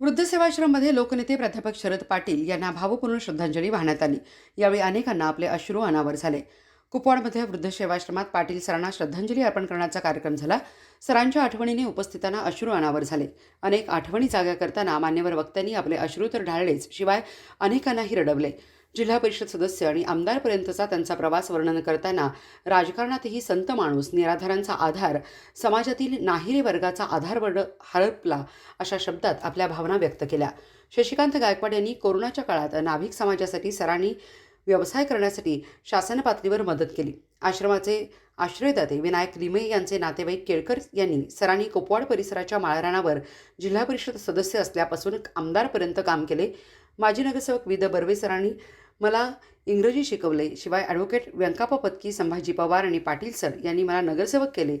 वृद्ध सेवाश्रममध्ये लोकनेते प्राध्यापक शरद पाटील यांना भावपूर्ण श्रद्धांजली वाहण्यात आली. यावेळी अनेकांना आपले अश्रू अनावर झाले. कुपवाडमध्ये वृद्ध सेवाश्रमात पाटील सरांना श्रद्धांजली अर्पण करण्याचा कार्यक्रम झाला. सरांच्या आठवणीने उपस्थितांना अश्रू अनावर झाले. अनेक आठवणी जाग्या करताना मान्यवर वक्त्यांनी आपले अश्रू तर ढाळलेच शिवाय अनेकांनाही रडवले. जिल्हा परिषद सदस्य आणि आमदारपर्यंतचा त्यांचा प्रवास वर्णन करताना राजकारणातही संत माणूस निराधारांचा आधार समाजातील नाहिरे वर्गाचा आधारवड हरपला अशा शब्दात आपल्या भावना व्यक्त केल्या. शशिकांत गायकवाड यांनी कोरोनाच्या काळात नाभिक समाजासाठी सरांनी व्यवसाय करण्यासाठी शासन पातळीवर मदत केली. आश्रमाचे आश्रयदाते विनायक लिमे यांचे नातेवाईक केळकर यांनी सरांनी कोपवाड परिसराच्या माळरानावर जिल्हा परिषद सदस्य असल्यापासून आमदारपर्यंत काम केले. माजी नगरसेवक विद बर्वे सरांनी मला इंग्रजी शिकवले. शिवाय ॲडव्होकेट व्यंकापा पत्की संभाजी पवार आणि पाटील सर यांनी मला नगरसेवक केले.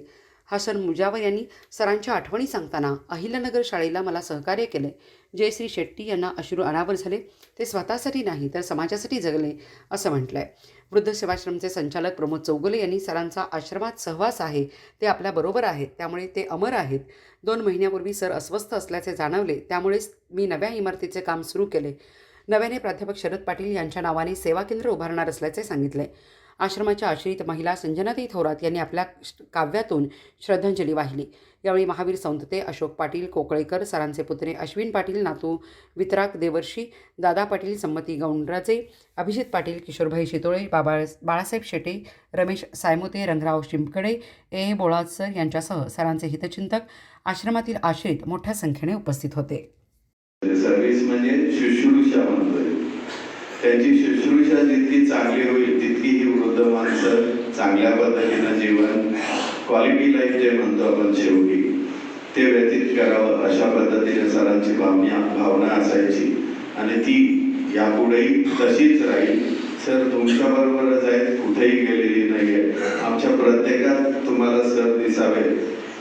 हा सर मुजावर यांनी सरांच्या आठवणी सांगताना अहिल्यानगर शाळेला मला सहकार्य केले. जयश्री शेट्टी यांना अश्रू अनावर झाले. ते स्वतःसाठी नाही तर समाजासाठी जगले असं म्हटलं आहे वृद्ध सेवाश्रमचे संचालक प्रमोद चौगुले यांनी सरांचा आश्रमात सहवास आहे. ते आपल्याबरोबर आहेत त्यामुळे ते अमर आहेत. दोन महिन्यापूर्वी सर अस्वस्थ असल्याचे जाणवले. त्यामुळेच मी नव्या इमारतीचे काम सुरू केले. नव्याने प्राध्यापक शरद पाटील यांच्या नावाने सेवा केंद्र उभारणार असल्याचे सांगितले. आश्रमाच्या आश्रित महिला संजनाताई थोरात यांनी आपल्या श- काव्यातून श्रद्धांजली वाहिली. यावेळी महावीर सौंदते अशोक पाटील कोकळेकर सरांचे पुत्रे अश्विन पाटील नातू वितराक देवर्षी दादा पाटील संमती गौंडराजे अभिजित पाटील किशोरभाई शितोळे बाबा बाळासाहेब शेटे रमेश सायमोते रंगराव शिंपकडे ए. बोळासर यांच्यासह सरांचे हितचिंतक आश्रमातील आश्रित मोठ्या संख्येने उपस्थित होते. सर्व्हिस म्हणजे शुश्रूषा म्हणतोय. त्यांची शुश्रूषा जितकी चांगली होईल तितकी ही वृद्ध माणसं चांगल्या पद्धतीनं जीवन क्वालिटी लाईफ जे म्हणतो आपण शेवटी ते व्यतीत करावं अशा पद्धतीने सरांची भावना भावना असायची. आणि ती यापुढेही तशीच राहील. सर तुमच्या बरोबरच आहेत कुठेही गेलेली नाहीये. आमच्या प्रत्येकात तुम्हाला सर दिसावे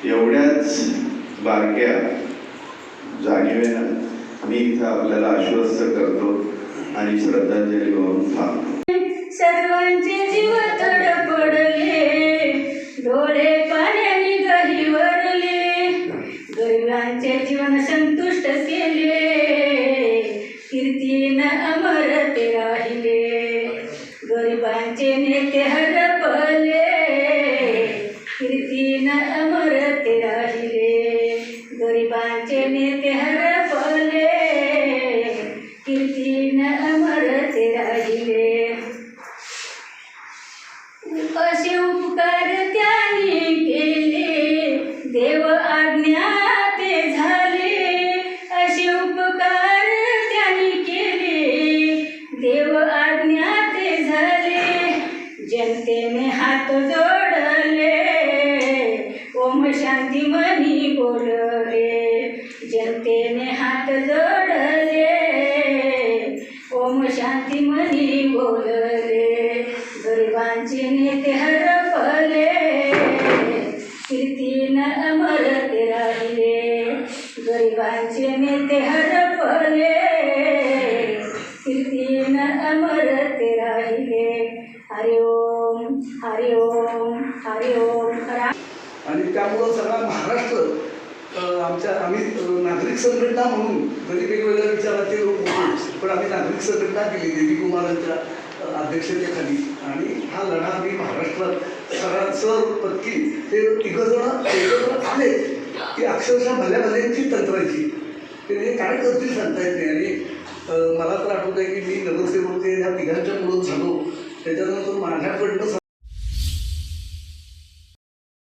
एवढ्याच बारक्या जाणीवेनं मी इथं आपल्याला आश्वस्त करतो आणि श्रद्धांजली वाहून थांबतो सर्वांचे जीव तडपडले डोळे पाण्याने गहिवरले गरिबांचे जीवन संतुष्ट केले कीर्तीन अमर ते राहिले गरिबांचे नेते हरपले कीर्तीन अमर ते राहिले गरिबांचे नेते हरपले असे उपकार त्याने केले. देव आज्ञा ते झाले. असे उपकार त्याने केले. देव आज्ञा ते झाले जनतेने हात जोडले. ओम शांती मनी बोलले. जनतेने हात जोड आणि त्यामुळं सगळा महाराष्ट्र आमच्या आम्ही नागरिक संघटना म्हणून जरी वेगवेगळ्या विचाराचे लोक होतो पण आम्ही नागरिक संघटना केली देवी कुमारांच्या अध्यक्षतेखाली. आणि हा लढा आम्ही महाराष्ट्रात सगळा सर पत्की ते तिघंजणं एकत्र आले की अक्षरशः भल्या भल्यांची तंत्राची ते काय करतील सांगता येत नाही. आणि मला तर आठवत आहे की मी नगरसेवक ते ह्या तिघांच्या मुलं झालो त्याच्यानंतर माझ्याकडनं